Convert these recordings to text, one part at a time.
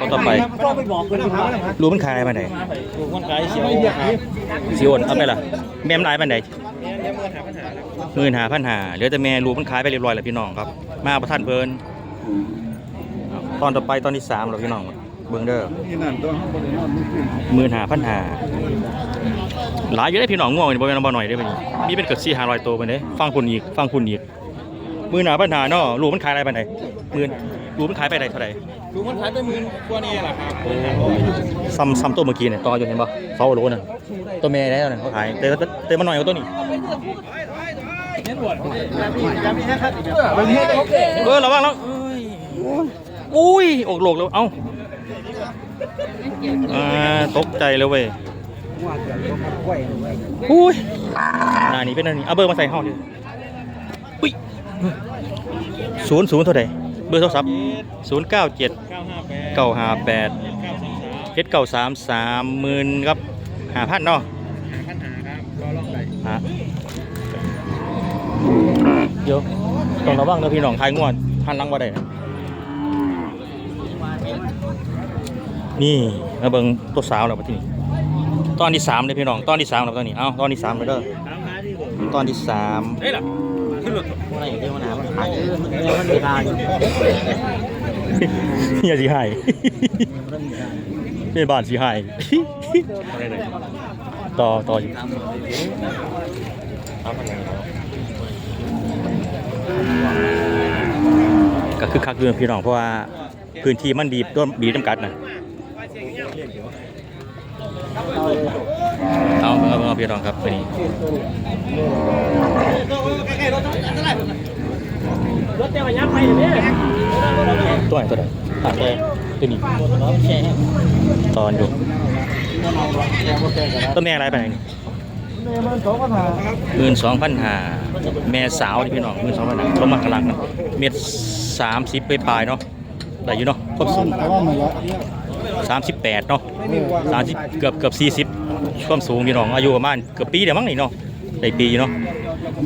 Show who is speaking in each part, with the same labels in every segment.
Speaker 1: ต้นต่อไปรู้มันขายอะไรมาไหน
Speaker 2: ถูกคนขายเสียวครับ
Speaker 1: สีโอนเอาไปล่ะแม่มันขายมาไหนหมื่นหาพันหาเหลือแต่แม่รู้มันขายไปเรียบร้อยแล้วพี่น้องครับ มาประท่านเพลินตอนต่อไปตอนที่สามแล้วพี่น้องเบิ้งเด้อ
Speaker 3: นี่นั่นตัวเขาบริโนอนไม่ขึ้น
Speaker 1: หมื่นหาพันหาหลายอยู่ได้พี่น้องง่วงนี่บ่แม่นบ่หน่อยได้อบัดนี้มีเป็นเกือบสี่ห้าร้อยตัวไปเด้ฟังคุณอีกฟังคุณอีกหมื่นหาพันหาเนาะรู้มันขายอะไรไปไหนหมื่นรู้มันขายไปไหนเท่าไหร่
Speaker 2: ถูกคนขายไปหมื่นกว่านี่แหละครับ
Speaker 1: ซ้ำซ้ำตัวเมื่อกี้เนี่ยต่ออยู่เห็นป่ะเสาโลน่ะตัวแม่ได้แล้วเนี่ยเขาขายแต่แต่แต่มันหน่อยกว่าตัวนี้เออระวังแล้วอุ้ยอกโลกแล้วเอ้าอ่าตกใจเลยเว้ยอุ้ยหน้านี้เป็นอันนี้เอาเบอร์มาใส่ห้องดิอุ้ยศูนย์ศูนย์เท่าไหร่ เบอร์โทรศัพท์ศูนย์เก้าเจ็ด
Speaker 2: เก้าห้าแปด
Speaker 1: เก้าห้าแปด
Speaker 2: เจ็ดเก้าสามสาม
Speaker 1: เจ็ดเก้าสามสามหมื่นครับหาพันเนาะ
Speaker 2: ปัญหาครับรอลองไป
Speaker 1: ฮะเดี๋ยวต้องระวังนะพี่น้องทายงวดหันหลังว่าได้นะนี่มาเบิ่งตัวสาวแล้วมาที่นี่ตอนที่สามเลยพี่น้องตอนที่สามแล้วตอนนี้เอ้าตอนที่สามเลยเด้อ
Speaker 2: ตามหาที่ผม
Speaker 1: ตอนที่สาม
Speaker 2: เฮ้ยล่ะ ขึ้นรถ
Speaker 3: อะไรเดี๋ยวมันหามันขายเออมันเดี๋ยวมันมีทางอยู่
Speaker 1: อย่าสิให้เป็นบานสิให้
Speaker 2: อะไรไหน
Speaker 1: ต่อต่ออยู่ก็คือคักเรื่องพี่น้องเพราะว่าพื้นที่มันบีบต้นบีบจำกัดนะ เอาเอาเอาพี่น้องครับไปนี่
Speaker 2: รถเจ้ายักษ์ไปเนี่ย
Speaker 1: ตัวไหนตัวไหนอ่ตัวนี้ตอนอยู่ต้นแม่อะไรไปไหนนี่
Speaker 3: มันสองปัญหา
Speaker 1: หมื่นสองพันหาแม่สาวนี่พี่น้องหมื่นสองพันหาลงมากำลังนะเม็ดสามสิบไปปลายเนาะได้อยู่เนาะครบสูง
Speaker 3: แต่ว่ามันเยอะ
Speaker 1: สามสิบแปดเนาะสามสิบเกือบเกือบสี่สิบความสูงพี่น้องอายุประมาณเกือบปีเดียวมั้งนี่เนาะได้ปีอยู่เนาะ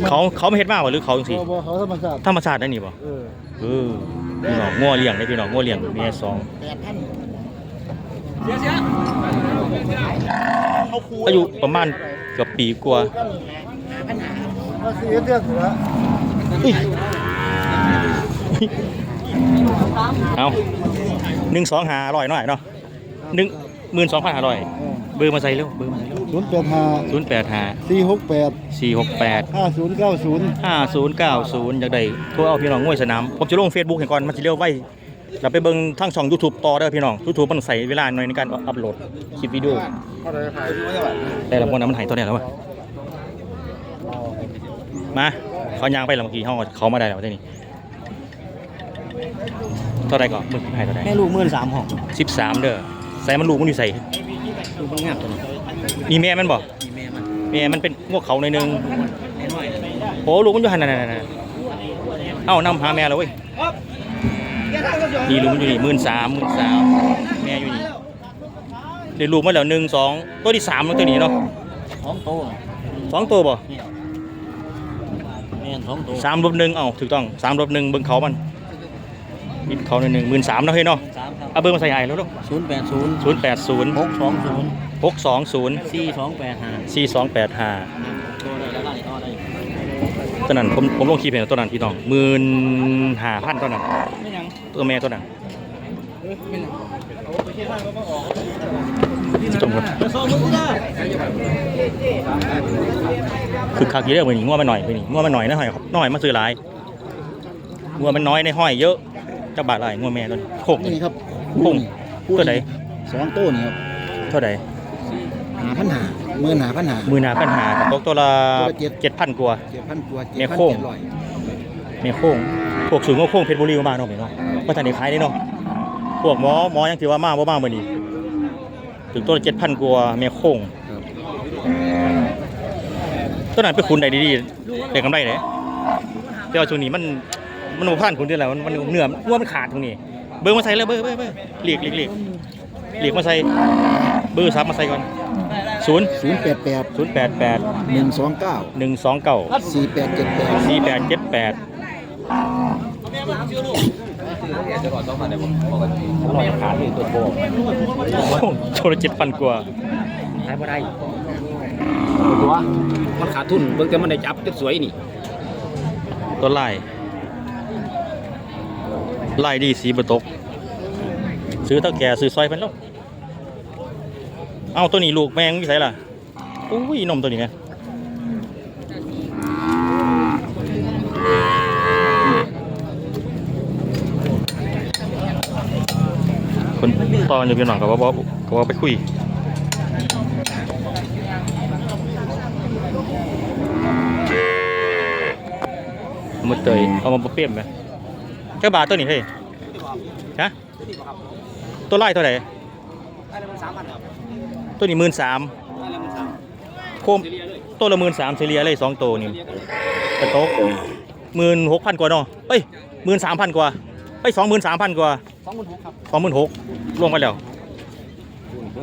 Speaker 1: เขาเขาไม่เฮ็ดมากกว่าหรือเขาจังซี่
Speaker 3: บ่เขาธรรมชาติ
Speaker 1: ธรรมชาติได้นี่บ่
Speaker 3: เออ
Speaker 1: เออพี่น้องงัวเลี้ยงได้พี่น้องงัวเลี้ยงเมียสองอายุประมาณเกือบปีกว่า
Speaker 3: มาซื้อเดือดเหรอ
Speaker 1: อุ้ยเอาหนึ่งสองหาอร่อยหน่อยเนาะ หนึ่งหมื่นสองพันห้าร้อยเบอร์มาใส่เร็วเบอร์มาใส่เร็ว
Speaker 3: ศูนย์แปดห้า
Speaker 1: ศูนย์แปดห้า
Speaker 3: สี่หกแปด
Speaker 1: สี่หกแปด
Speaker 3: ห้าศูนย์เก้าศูนย์
Speaker 1: ห้าศูนย์เก้าศูนย์อยากได้โทรเอาพี่น้องง่วยสนาม ผมจะลงเฟซบุ๊กเห็นก่อนมันจะเรียกไว้เราไปเบิ่งทั้งช่อง YouTube ต่อเด้อพี่น้อง YouTube มันใส่เวลาหน่อยในการอัพโหลดคลิปวิดีโอแต่ละคนนั้นมันหายตัวไหนแล้ววะมาเขายางไปแล้วเมื่อกี้เขาเขามาได้แล้วที่นี่เท่าไหรก่อนมึงหายเท่าไหร
Speaker 3: แม่ลูกหมื่นสามห้อง
Speaker 1: สิบสามเด้อ ใส่มันลูกมันอยู่ใส่
Speaker 3: ลูกมันงามตัวนี้
Speaker 1: มีแม่มันบ่
Speaker 3: มีแม่มัน
Speaker 1: แม่มันเป็นงวกเขาในอยหนึง
Speaker 3: น้อย
Speaker 1: โอ้ลูกมันอยู่หันนั่นนั่นเอ้านำหาแม่แล้วเว้ยนี่ลูกมันอยู่นี่หมื่นสามหมื่นสามแม่อยู่นี่เดี๋ยวลูกมาแล้วหนึ่งสองตัวที่สามแล้วตัวนี้เนาะ
Speaker 3: ท้องโต
Speaker 1: สองตัวบ่
Speaker 3: แม่ท้องโต
Speaker 1: สามลบหนึ่งเอ้าถูกต้องสามลบหนึ่งเบิ่งเขามัน มิดเขาหนึ่งหนึ่งหมื่นสามเนาะเฮ้ยเนาะ
Speaker 3: สามครับ
Speaker 1: เอาเบอร์มาใส่ไอ้แล้วลูก
Speaker 3: ศูนย์แปดศูนย์
Speaker 1: ศูนย์แปดศูนย์
Speaker 3: หกสองศูนย์
Speaker 1: หกสองศูนย์
Speaker 3: สี่สองแปดห้า
Speaker 1: สี่สองแปดห้า
Speaker 3: โตได้แล้วได้ต่อได้
Speaker 1: ตัวนั้นผมผมลงคลิปเห็นตัวนั้นพี่น้องหมื่นห้าพันตัวนั้น
Speaker 3: ไม่ยัง
Speaker 1: ตัวแม่ตัวนั้น
Speaker 3: ไม่ยัง
Speaker 1: จมหมด
Speaker 3: ซ้อมมือนะ
Speaker 1: คือคักเยอะไปนี่งัวมันหน่อยไปนี่งัวมันหน่อยนะหอยครับน้อยมาซื้อหลายงัวมันน้อยในห้อยเยอะ จะบาทอะไรงัวแม่ตัวนี้โคก
Speaker 3: นี่ครับ
Speaker 1: โคกตัวไหน
Speaker 3: สองโต้นี่ครับ
Speaker 1: เท่าไหร่
Speaker 3: หาพันหาหมื่นหาพันหา
Speaker 1: มือหนาปัญหาตกตัวละ
Speaker 3: ตัวละเจ็ด
Speaker 1: เจ็ดพันกว่า
Speaker 3: เจ็ดพันกว่า
Speaker 1: แม่โค้ง
Speaker 3: จ็ดพันเจ็ดร้อย
Speaker 1: เมียโค้งพวกสูงก็โค้งเพชรบุรีมาเนาะพี่เนาะก็ทันได้ขายได้เนาะพวกหมอหมอยังถือว่ามาบ่มาเมื่อนี้ถึงตัวละเจ็ดพันกว่าเมียโค้งตัวนั้นไปคุณได้ดีๆได้กำไรเลยแต่ว่าช่วงนี้มัน มันบ่ผ่านคุณที่แล้วมันมันเนื้องัวมันขาดตรงนี้ เบอร์มาใส่เลยเบอร์เบอร์เบอร์หลีกหลีกหลีกหลีกมาใส่เบอร์ซับมาใส่ก่อนศูนย์
Speaker 3: ศูนย์แปดแปด
Speaker 1: ศูนย์แปดแปด
Speaker 3: หนึ่งสองเก้า
Speaker 1: หนึ่งสองเก้า
Speaker 3: สี่แปดเจ็ดแปด
Speaker 1: สี่แปดเจ็ดแปด
Speaker 4: เนี่ยจะก่อนสองพันเดี๋ยวผมบอกกันผมไม่ขาดเลยตัวโบ
Speaker 1: โชว์ละเจ็ดพันกว่า
Speaker 4: ขายบ่ได้ตัวมันขาดทุนเบิ่งแต่มันได้จับจนสวยนี่
Speaker 1: ตัวลาย ลายดีสีบตก ซื้อเท่าแก่ซื้อซอยเพิ่นแล้วเอาตัวนี้ลูกแมงวิสัยล่ะอุ้ยนมตัวนี้ไงคนตอนอยู่พี่น้องกับว่าบอกกับว่าไปคุยมาเตยเอามาเปรี้ยมไหม แค่บาทตัวนี้เฮ้ยฮะตัวไล่เท่าไหร่
Speaker 4: ได้แล้วมันสามพันครับ
Speaker 1: ตัวนี้หมื่นสาม
Speaker 4: ได้แล้วมันสาม
Speaker 1: โคมตัวละหมื่นสามเฉลี่ยเลยสองตัวนี่กระโตกหมื่นหกพันกว่าเนาะเอ้ยหมื่นสามพันกว่าเอ้ยสองหมื่นสามพันกว่า
Speaker 4: สองหมื่นหกครับ
Speaker 1: สองหมื่นหกรวมไปแล้ว
Speaker 4: ตัว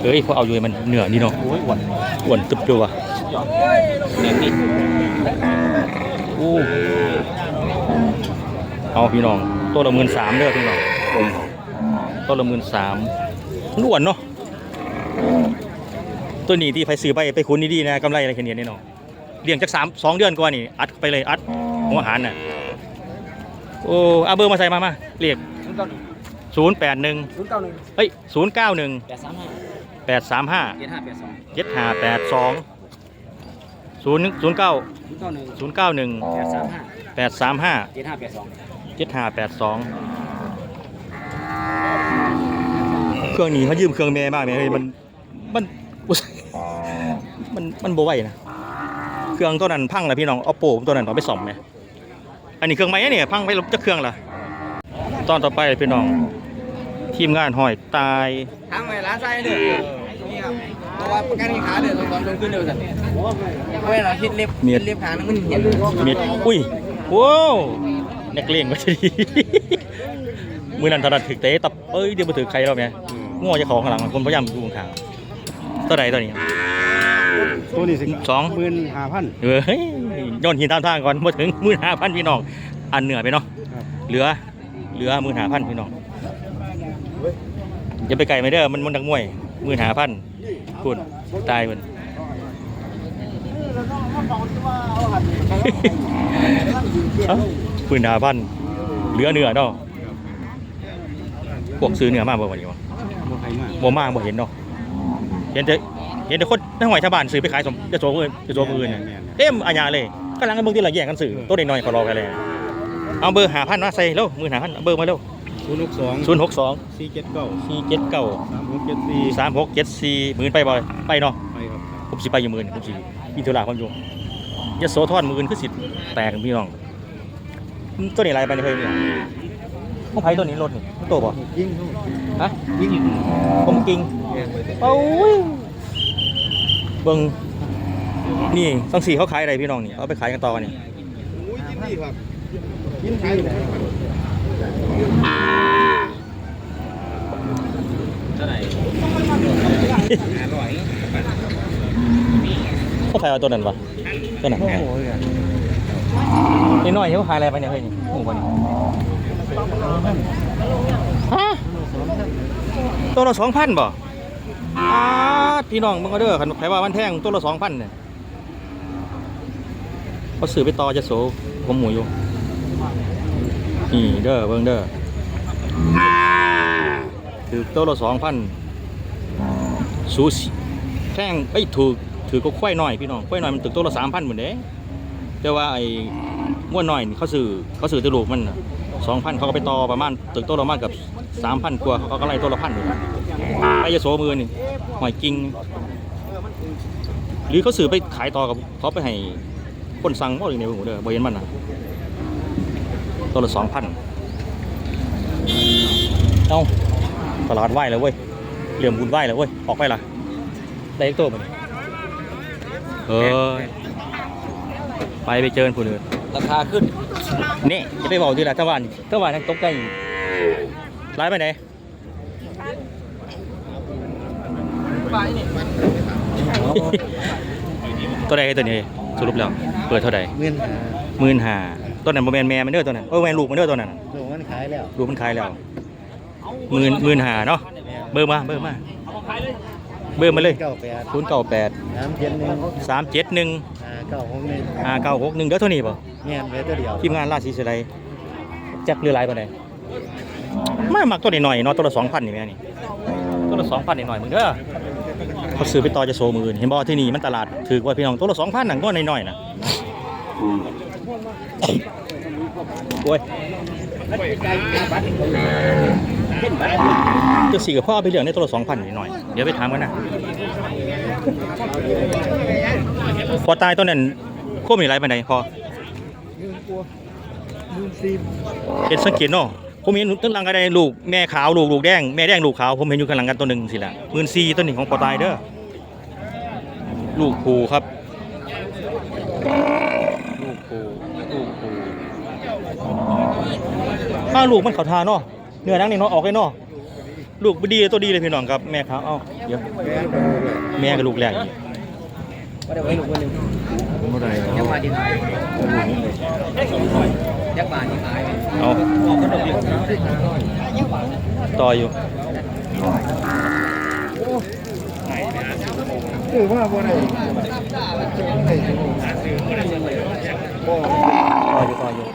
Speaker 4: เฉลี่ยกันเลย
Speaker 1: เฮ้ยพอเอาอยู่ให้มันเหนือนี่เนาะ
Speaker 4: โอ้ยอ้วน
Speaker 1: อ้วนตึบตัว
Speaker 4: ยอดเด็กนี่
Speaker 1: อู้เอาพี่น้องตัวละหมื่นสามเด้อพี่น้องตัวละหมื่นสามนอ้วนเนาะตัวนี้ที่ไปซื้อไปไปคุ้นดีๆนะกำไรอะไรแค่นี้แน่นอนเลี้ยงจากสามสองเดือนกว่านี่อัดไปเลยอัดหัวอาหารน่ะโอ้เอาเบอร์มาใส่มามาเรียก
Speaker 4: ศูนย์เก้าหนึ่ง
Speaker 1: ศูนย์แปดหนึ่ง
Speaker 4: ศูนย์เก้าหนึ่ง
Speaker 1: เฮ้ยศูนย์เก้าหนึ่ง
Speaker 4: แปดสามห้า
Speaker 1: แปดสามห้า
Speaker 4: เจ็ดห้าแปดสอง
Speaker 1: เจ็ดห้าแปดสองศูนย์ศูนย์เก้า
Speaker 4: ศูนย์เก้าหนึ่ง
Speaker 1: ศูนย์เก้าหนึ่ง
Speaker 4: แปดสามห้า
Speaker 1: แปดสามห้า
Speaker 4: เจ็ดห้าแปดสอง
Speaker 1: เจ็ดห้าแปดสองเครื่องนี้เขายืมเครื่องแม่มากไหมเฮ้ยมันมันอุ๊ยมันมันโบไหวนะเครื่องตัวนั้นพังแล้วพี่น้องเอาโปตัวนั้นต้องไปซ่อมไหมอันนี้เครื่องใหม่เนี่ยพังไปจะเครื่องละตอนต่อไปพี่น้อง ทีมงานหอยตาย
Speaker 4: ทางไปร้านไส้เด้อนี่ครับเพราะว่าประกันขาเดือดตอนลงขึ้นเดือดสั่นเว้ยเราคิดเล็บ
Speaker 1: เมียด
Speaker 4: เล็บขานึงมันเห็น
Speaker 1: มิดอุ้ยว้าวนักเลงก็จะดีมือนั้นถนัดถึกเตะตับเอ้ยเดี๋ยวมาถือใครเราเนี่ยง้อเจะของข้างหลังคนพยายามดูข้างๆตัวใดตัวนี้
Speaker 3: ตัวนี้สิ
Speaker 1: สอง
Speaker 3: หมื่นห้าพัน
Speaker 1: เฮ้ยย้อนหินตามทางก่อนมาถึงมื่นห้าพันพี่น้องอันเหนือไปเนาะ
Speaker 3: ครับ
Speaker 1: เหลือเหลือมื่นห้าพันพี่น้อง อย่าไปไกลไม่เด้อมันมันดักมวยมื่นห้าพันคุณตายมันเอ้ามื่นห้าพันเหลือเหนือเนาะพวกซื้อเหนือมากบ่วันนี้วะ
Speaker 3: บ่ใครมาก
Speaker 1: บ่มากบ่เห็นเนาะเห็นแต่เห็นแต่คนในหอยชาวบ้านซื้อไปขายสมจะโจมเงินจะโจมเงิน
Speaker 3: แม่น
Speaker 1: เต็มอาญาเลยกำลังกันเบิ่งที่ละแย่งกันสื่อตัวน้อยๆเขารอกันเลยเอาเบอร์หาพันมาใส่เร็วมือหาพันเอาเบอร์มาเร็ว
Speaker 3: ศูนย์หกสอง
Speaker 1: ศูนย์หกสอง
Speaker 3: สี่เจ็ดเก้า
Speaker 1: สี่เจ็ดเก้า
Speaker 3: สามหกเจ็ดสี่
Speaker 1: สามหกเจ็ดสี่หมื่นไปบ่อยไปเนาะ
Speaker 3: ไปครับ
Speaker 1: ผมสิไปอยู่หมื่นผมสิมีธุระความอยู่ยะโสธรหมื่นคือสิแตกพี่น้องตัวนี้อะไรไปเนี่ยเฮ้ยเนี่ยพวกไผ่ตัวนี้รถนี่มันโตบ่
Speaker 3: ยิง
Speaker 1: ฮะผมกิงโอ้ยเบิ่งนี่สังสีเขาขายอะไรพี่น้องนี่เอาไปขายกันต่อนี่
Speaker 3: อุ้ยยินดีครับยินดีเลย
Speaker 4: เท่าไหร่ ห้าร้อย
Speaker 1: เขาขายเอาตัวนั้นปะตัวนั้นนี่น้อยเขาขายอะไรไปเนี่ยเฮ้ยนี่หมูปะนี่ฮะตัวละสองพันบ่อ้าดพี่น้องมึงก็เด้อคันใครว่ามันแพงตัวละสองพันเนี่ยเขาซื้อไปต่อจะโสผมหมูอยู่นี่เด้อเบิ่งเด้อถือตัวละสองพัน ซูชิแพงเอ้ถูกถือก็ควายน้อยพี่น้องควายน้อยมันตึกตัวละสามพันเหมือนเด้แต่ว่าไอ้ง้วนน้อยเขาซื้อเขาซื้อตัวลูกมันสองพันเขาก็ไปต่อประมาณตึกตัวละประมาณกับสามพันกว่าเขาก็ไล่ตัวละพันอยู่นะไปจะโสมือนี่หอยกิงหรือเขาซื้อไปขายต่อกับเขาไปให้คนสั่งบ่หรือไงผมเด้อบ่เห็นมันนะตัวละสองพันเอ้าตลาดไหวแล้วเว้ย เหลื่อมบุญไหวแล้วเว้ย ออกไปล่ะได้อีกตัวมันเออไปไปเจอผู้อื่น
Speaker 4: ราคาขึ้น
Speaker 1: นี่จะไปบอกทีละตะวันตะวันนั่งตกใจอยู่ร้ายไปไหน
Speaker 4: ไปนี่
Speaker 1: ตัวใดตัวนี้สรุปแล้วเปิดเท่าใด
Speaker 3: เงินหา
Speaker 1: หมื่นห้าต้นนั้นโมแมนแม่มันเด้อต้นนั้นโอ้แมนลูกมันเด้อต้นนั้น
Speaker 3: โลมันขายแล้ว
Speaker 1: ลูกมันขายแล้วหมื่นหมื่นห้าเนาะ เบอร์มา เบอร์มา เบอร์มาเลย
Speaker 3: เก้าแปด
Speaker 1: ศูนย์เก้าแปด
Speaker 3: สามเจ็ดหนึ่ง
Speaker 1: สามเจ็ดหนึ่ง
Speaker 3: ห้าเก้าหกหนึ่ง
Speaker 1: ห้าเก้าหกหนึ่งเด้อเท่านี้ป่ะ
Speaker 3: เงี้ยไปตัวเดียว
Speaker 1: ทีมงานราชสีสไลด์แจ็คเรือลายปานใดไม่มักตัวนี้หน่อยๆเนาะตัวละสองพันนี่แม่นี่ตัวละสองพันนี่หน่อยมึงเด้อเขาซื้อไปต่อจะโซมืออื่นเห็นบ่ที่นี่มันตลาดถือกว่าพี่น้องตัวละสองพันหนังก็น้อยๆนะโอ้ย จะสี่กับพ่อเอาไปเลี้ยงในตัวละสองพันนิดหน่อย เดี๋ยวไปถามกันนะพอตายตัวนั้นโคมีไรปานใดพอเห็นสังเกตเนาะผมเห็นตั้งหลังกันได้ลูกแม่ขาวลูกลูกแดงแม่แดงลูกขาวผมเห็นอยู่ข้างหลังกันตัวหนึ่งสิละหมื่นซีตัวหนึ่งของปอตายเด้อลูกผูครับ ลูกผูลูกผูถ้าลูกมันเขาทาเนาะ เนื้อนังนี่เนาะออกเลยเนาะลูกบดีตัวดีเลยพี่น้องครับแม่ขาวเอ้าเดี๋ยวแม่กับลูกแรกอีก
Speaker 4: ก็ได้ไว้ลูกคนหนึ่ง
Speaker 3: ผมอะไร
Speaker 4: ยักษ์มาที่ขายยักษ์มาที่ขาย
Speaker 1: เอาต่ออยู่
Speaker 3: คือว่าบ่ได้
Speaker 1: ต่ออยู่ต่ออยู่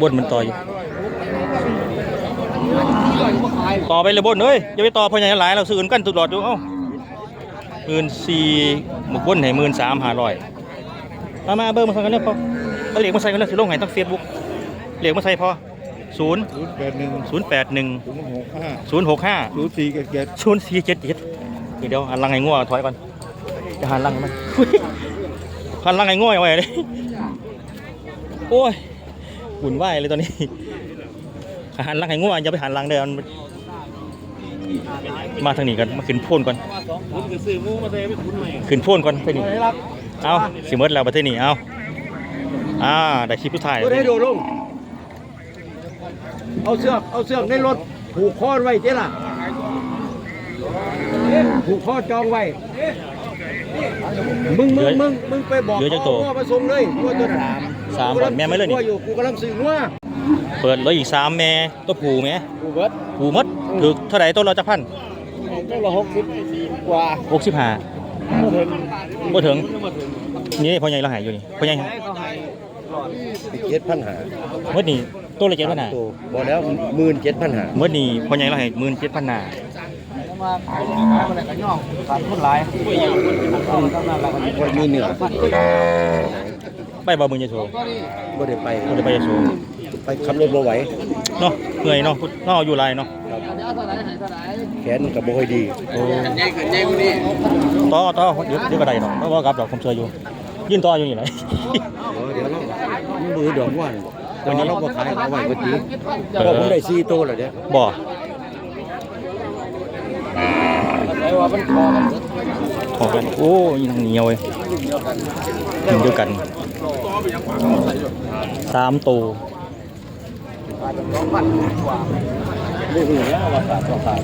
Speaker 1: บนมันต่ออยู่ ต่อไปเลยบนเอ้ยอย่าไปต่อเพราะอย่างหลายเราซื้ออื่นกันตลอดอยู่เอ้าหมื่นสี่หมกบนให้หมื่นสามห้าร้อยมามาเบอร์มาใส่กันเลยพอเอาเหล็กมาใส่กันเลยสิลงไห้ต้องเฟซบุ๊กเหล็กมาใส่พอศูนย์
Speaker 3: ศูนย์แปดหนึ่ง
Speaker 1: ศูนย์แปดหนึ่ง
Speaker 3: ศูนย์หกห้า
Speaker 1: ศูนย์หกห้า
Speaker 3: ศูนย์สี่เจ็ดเจ็ด
Speaker 1: ศูนย์สี่เจ็ดเจ็ดเดี๋ยวหันหลังไอ้ง่วถอยก่อนจะหันหลังมันอุ๊ยหันหลังไอ้ง่วไว้เลยโอ้ยหุ่นไหวายเลยตอนนี้ หันหลังไอ้ง่วอย่าไปหันหลังเด้อมันมาทางนี้กันมาขึ้นโพ่นก่อน
Speaker 2: คุณก็ซื้อหมูมาเทไปคุณหน่อย
Speaker 1: ขึ้นโพ่นก่อนไปนี่เอาสิเมิดแล้วประเทศนี้เอาอ่าได้คลิปผู้ถ่าย
Speaker 2: ก็ได้โดดลงเอาเสือกเอาเสือกในรถผูกคอไว้เจ้ล่ะผูกคอจองไว้มึงมึงมึงมึงไปบอก
Speaker 1: เหลือจักโต
Speaker 2: พ่อมาส่งเลยตัวตัวสาม
Speaker 1: สามก่อนแม่ไม่เลยนี่
Speaker 2: อยู่กูกำลังซื้องัว
Speaker 1: เปิดเลยอีกสามแม่ตัวผูแม่
Speaker 2: กูเบิด
Speaker 1: ผูหมดถือเท่าไหร่ตัวเราจะพัน
Speaker 2: ต้องละหกสิบกว่า
Speaker 1: หกสิบห้า
Speaker 2: บ่ถึง
Speaker 1: บ่ถึง
Speaker 2: บ่ถึง
Speaker 1: นี่พ่อใหญ่เราหายอยู่นี่พ่อใหญ่
Speaker 2: เขาให้
Speaker 3: เจ็ดพันหา
Speaker 1: เมื่อนี่ตัวละเจ็ดพันหา
Speaker 3: ตัวบ่แล้วหมื่นเจ็ดพันหา
Speaker 1: เมื่อนี่พ่อใหญ่เราหายหมื่นเจ็ดพันหา
Speaker 2: มาขายอะไรกันย่องขาดทุนหลายต้องนั่นละกัน
Speaker 3: คนมีเหนือ
Speaker 1: ไปบ่มึงจะโชว์
Speaker 3: บ่ได้ไป
Speaker 1: บ่ได้ไปจะโชว์
Speaker 3: ไปขับรถบ่ไหว
Speaker 1: เนาะเหนื่อยเนาะเนาะอยู่ไรเนาะ
Speaker 3: แขนกับบ่ค่อยดี
Speaker 1: โอ้
Speaker 4: ใหญ่ขึ้นใหญ่กว่านี้
Speaker 1: ต่อต่อเดี๋ยวเดี๋ยวก็ได้เนาะเพราะว่ากับดอกผมเชื่ออยู่ ยื่นต่ออยู่นี่ไหน
Speaker 3: เดี๋ยวเรามือดอกว่านตอนนี้เราบ่ขายเอาไว้ก็ดี
Speaker 1: เอ
Speaker 3: พอ
Speaker 1: อ
Speaker 3: ผมได้4โตแล้วเด้
Speaker 1: บ่
Speaker 2: ไอ้ว่ามันคอมัน
Speaker 1: ขอกันโอ้ยทางเหนียวเว้ยกินเดียวกันสามตัว
Speaker 3: นี่คือแล้วว่าขาดบ่ขาด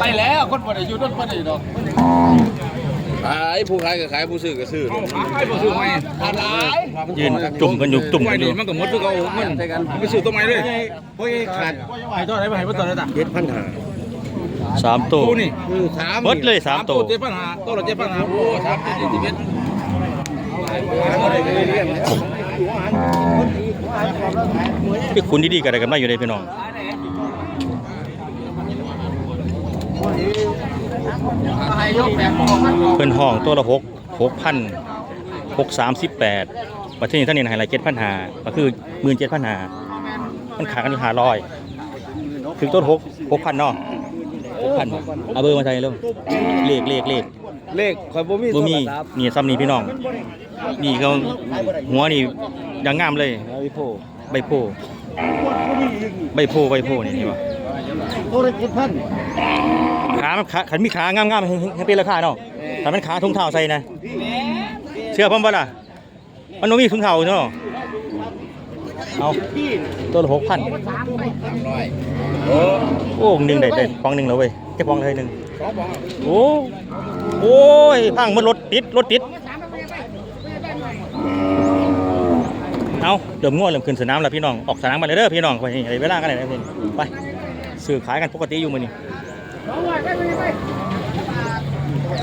Speaker 2: ไปแล้วคนบ่ได้อยู่ต้นบ่ได้ดอก
Speaker 4: ขายผู้ขายก็ขายผู้ซื้อก็ซื้อ
Speaker 2: ขายบ่ซื้อไว้ขาดหลาย
Speaker 1: ยืนจุ่มกันอยู่จุ่มกันอยู่
Speaker 2: มันก็หมดคือเขาเงินไปซื้อต้นไม้เลยโอ้ยขาดให้ตัวไหนไปให้บ่ตัวไหนต่า
Speaker 3: เจ็ดพันหา
Speaker 1: สามตัว
Speaker 2: นี่
Speaker 3: สาม
Speaker 1: เบิดเลยสามตัว
Speaker 2: เจ็ดปัญหาตัวละเจ็ดปัญหาโอ้สามเจ็ดเจ็ดสิบเอ็ด
Speaker 1: ที่คุณดีๆกันอะไรกันมาอยู่ในพี่น้องเพิ่นห้องตัวละหกหกพันหกสามสิบแปดประเทศนี้ท่านนี่ให้ไรเจ็ดพันหาก็คือหมื่นเจ็ดพันหามันขากันหาร้อย ถึงต้นหกหกพันเนาะ พันเอาเบอร์มาใส่เร็วเลขเลขเลข
Speaker 2: เลขคอยบ่มี
Speaker 1: บ่มีนี่ซ้ำนี่พี่น้อง นี่เขาหัวนี่ยังงามเลย
Speaker 2: ไอ้โพ
Speaker 1: ใบโพใบโพใบโพนี่นี่วะ
Speaker 3: ตัวละเจ็ดพัน
Speaker 1: ขามันขาขันมีขางามๆให้ให้ให้เป็นราคาเนาะถ้ามันขาทุ่งเท้าใส่นะ เชื่อผมบ่ล่ะ มันบ่มีทุ่งเท้าเนาะเอาตัวละหกพัน โอ้หนึ่งได้ได้ฟองหนึ่งแล้วเว้ยแค่ฟองเลยหนึ่งโอ้โอ้ยพังมันรถติดรถติดเอาเดิมง่วงเริ่มขึ้นสนามแล้วพี่น้องออกสนามมาเลยเด้อพี่น้องไปนี่เวลากันไหนนะพี่ไปซื้อขายกันปกติอยู่มื้อนี้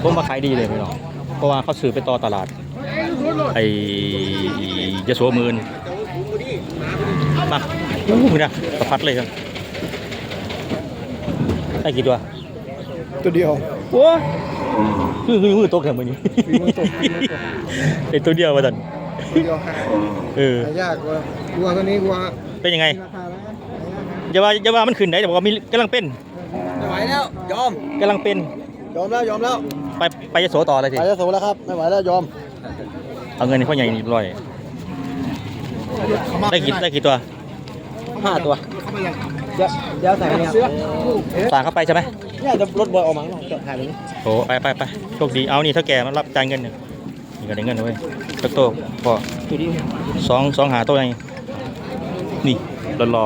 Speaker 1: ผมมาขายดีเลยพี่น้องเพราะว่าเขาซื้อไปต่อตลาดไอ้ยะโสมืนมาอู้หูนะสะพัดเลยครับ ได้กี่ตัว
Speaker 3: ตัวเดียว
Speaker 1: โอ้ยคือคือมือตกแถมมือนี้
Speaker 3: มือตกมือตก
Speaker 1: ไอ้ตัวเดียวมาตัน
Speaker 3: ตัวเดียวหา
Speaker 1: เออ
Speaker 3: หายากกว่าวัวตัวนี้วัว
Speaker 1: เป็นยังไง
Speaker 3: ราคาแล้ว
Speaker 1: อย่าว่าอย่าว่ามันขึ้นไหนแต่บอกว่ามีกำลังเป็น
Speaker 4: ไม่ไหวแล้วยอม
Speaker 1: กำลังเป็น
Speaker 3: ยอมแล้วยอมแล้ว
Speaker 1: ไปไปยะโสต่อเลยสิ
Speaker 3: ไปจะสูแล้วครับไม่ไหวแล้วยอม
Speaker 1: เอาเงินให้พ่อใหญ่นี่ร้อยได้กี่ได้กี่ตัว
Speaker 3: ห้าตัว เดี๋ยวเดี๋ยวใส่เนี่ย
Speaker 1: ฝากเข้าไปใช่ไหม
Speaker 3: เนี่ยจะรถบอยออกมาจอดถ่ายตรงนี้
Speaker 1: โอ้ไปไปไปโชคดีเอานี่ถ้าแกมารับจ่ายเงินเนี่ยนี่ก็ได้เงินเว้ยตักโตพอ
Speaker 3: ตัวนี้
Speaker 1: สองสองหาตัวไงนี่รอรอ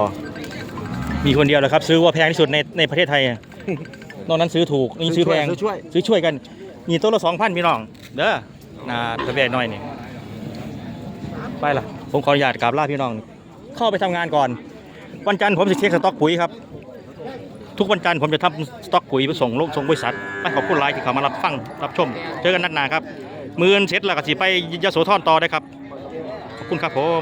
Speaker 1: มีคนเดียวแหละครับ ซื้อว่าแพงที่สุดในในประเทศไทยอะนอกนั้นซื้อถูกนี่ซื้อแพง
Speaker 3: ซื้อช่วย
Speaker 1: ซื้อช่วยกันมีตัวละสองพันพี่น้องเด้อนาทะเบียนน้อยนี่ไปละผมขออนุญาตกราบลาพี่น้อง เข้าไปทำงานก่อน วันจันทร์ผมจะเช็คสต็อกปุ๋ยครับ ทุกวันจันทร์ผมจะทำสต็อกปุ๋ยไปส่งลงส่งบริษัทไปขอบคุณหลายที่เขามารับฟังรับชม เจอกันนัดหนาครับ มืออนเสร็จแล้วก็สิไปยโสธรต่อได้ครับ ขอบคุณครับผม